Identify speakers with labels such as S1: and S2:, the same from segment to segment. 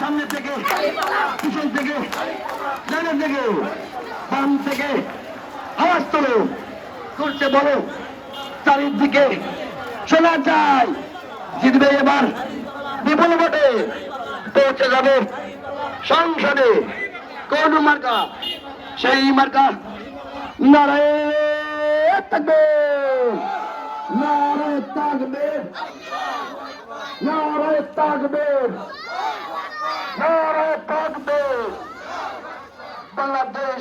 S1: সামনে থেকে পিছন থেকে ডানের থেকে বাম থেকে আওয়াজ তোলো। তুলছে বলো চারিদিকে শোনা যায়। জিতবে এবার বিপুল ভোটে। পৌঁছে যাবে সংসদে। কোন মার্কা? সেই মার্কা নারায় থাকবে। নারায় থাকবে। নারায় থাকবে নারায় থাকবে বাংলাদেশ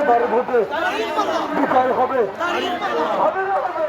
S1: এবার ভোটে বিচার হবে। হবে না হবে?